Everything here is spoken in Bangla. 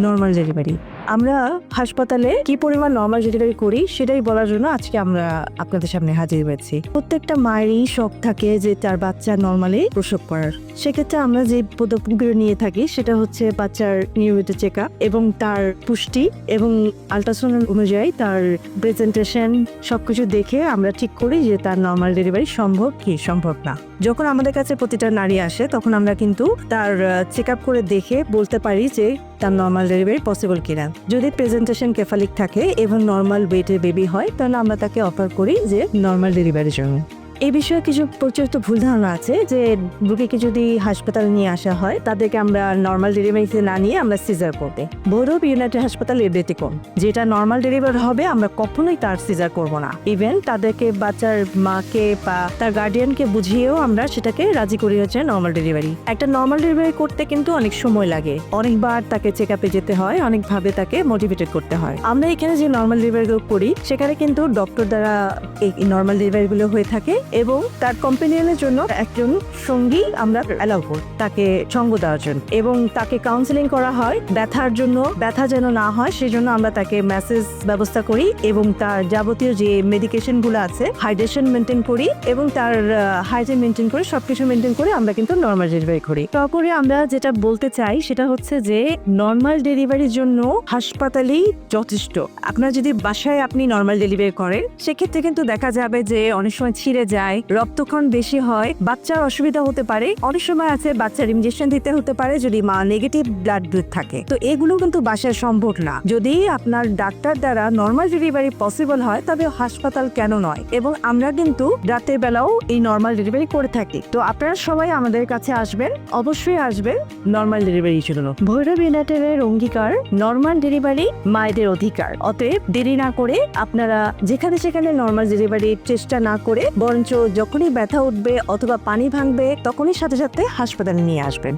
নর্মাল ডেলিভারি আমরা হাসপাতালে কি পরিমাণ নর্মাল ডেলিভারি করি সেটাই বলার জন্য আজকে আমরা আপনাদের সামনে হাজির হয়েছি। প্রত্যেকটা মায়েরই শখ থাকে যে তার বাচ্চা নর্মালি প্রসব করার। সেক্ষেত্রে আমরা যে পদক্ষেপগুলো নিয়ে থাকি সেটা হচ্ছে বাচ্চার নিয়মিত চেক আপ এবং তার পুষ্টি এবং আলট্রাসাউন্ড অনুযায়ী তার প্রেজেন্টেশন সবকিছু দেখে আমরা ঠিক করি যে তার নর্মাল ডেলিভারি সম্ভব কি সম্ভব না। যখন আমাদের কাছে প্রতিটা নারী আসে তখন আমরা কিন্তু তার চেক আপ করে দেখে বলতে পারি যে তার নর্মাল ডেলিভারি পসিবল কিনা। যদি প্রেজেন্টেশন কেফালিক থাকে এবং নর্মাল ওয়েটের বেবি হয়, তাহলে আমরা তাকে অফার করি যে নর্মাল ডেলিভারির জন্য। এই বিষয়ে কিছু প্রচলিত ভুল ধারণা আছে যে রোগীকে যদি হাসপাতালে নিয়ে আসা হয়, তাদেরকে আমরা নর্মাল ডেলিভারিতে না নিয়ে আমরা সিজার করবে। ভৈরব ইউনাইটেড হাসপাতাল এবিলিটি কম যেটা নর্মাল ডেলিভারি হবে, আমরা কখনোই তার সিজার করব না। ইভেন তাদেরকে বাচ্চার মাকে বা তার গার্ডিয়ানকে বুঝিয়েও আমরা সেটাকে রাজি করি হচ্ছে নর্মাল ডেলিভারি একটা নর্মাল ডেলিভারি করতে কিন্তু অনেক সময় লাগে। অনেকবার তাকে চেক আপে যেতে হয়, অনেকভাবে তাকে মোটিভেটেড করতে হয়। আমরা এখানে যে নর্মাল ডেলিভারিগুলো করি, সেখানে কিন্তু ডক্টর দ্বারা এই নর্মাল ডেলিভারিগুলো হয়ে থাকে। এবং তার কম্পেনিয়নের জন্য একজন সঙ্গী আমরা অ্যালাউ করি, তাকে সঙ্গ দেওয়ার জন্য। এবং তাকে কাউন্সিলিং করা হয়, ব্যথার জন্য, ব্যথা যেন না হয়, সেজন্য আমরা তাকে মেসেজ ব্যবস্থা করি এবং তার যাবতীয় যে মেডিকেশনগুলো আছে হাইড্রেশন মেনটেন করি এবং তার হাইজিন মেনটেন করে, সবকিছু মেনটেন করে আমরা কিন্তু নর্মাল ডেলিভারি করি। তারপরে আমরা যেটা বলতে চাই, সেটা হচ্ছে যে নর্মাল ডেলিভারির জন্য হাসপাতালেই যথেষ্ট। আপনার যদি বাসায় আপনি নর্মাল ডেলিভারি করেন, সেক্ষেত্রে কিন্তু দেখা যাবে যে অনেক সময় ছিঁড়ে যায়। রক্তক্ষরণ বেশি হয়, বাচ্চার অসুবিধা হতে পারে। অনেক সময় আছে বাচ্চার ইঞ্জেকশন দিতে হতে পারে যদি মা নেগেটিভ ব্লাড গ্রুপ থাকে। তো এগুলো কিন্তু বাসায় সম্ভব না। যদি আপনার ডাক্তার দ্বারা নর্মাল ডেলিভারি পসিবল হয়, তবে হাসপাতাল কেন নয়? এবং আমরা কিন্তু রাতের বেলাও এই নর্মাল ডেলিভারি করে থাকি। তো আপনারা সবাই আমাদের কাছে আসবেন, অবশ্যই আসবেন নর্মাল ডেলিভারির জন্য। ভৈরব ইউনাইটেডের অঙ্গীকার নর্মাল ডেলিভারি মায়েদের অধিকার। অতএব দেরি না করে আপনারা যেখানে সেখানে নর্মাল ডেলিভারির চেষ্টা না করে, বরঞ্চ যখনই ব্যথা উঠবে অথবা পানি ভাঙবে তখনই সাথে সাথে হাসপাতালে নিয়ে আসবেন।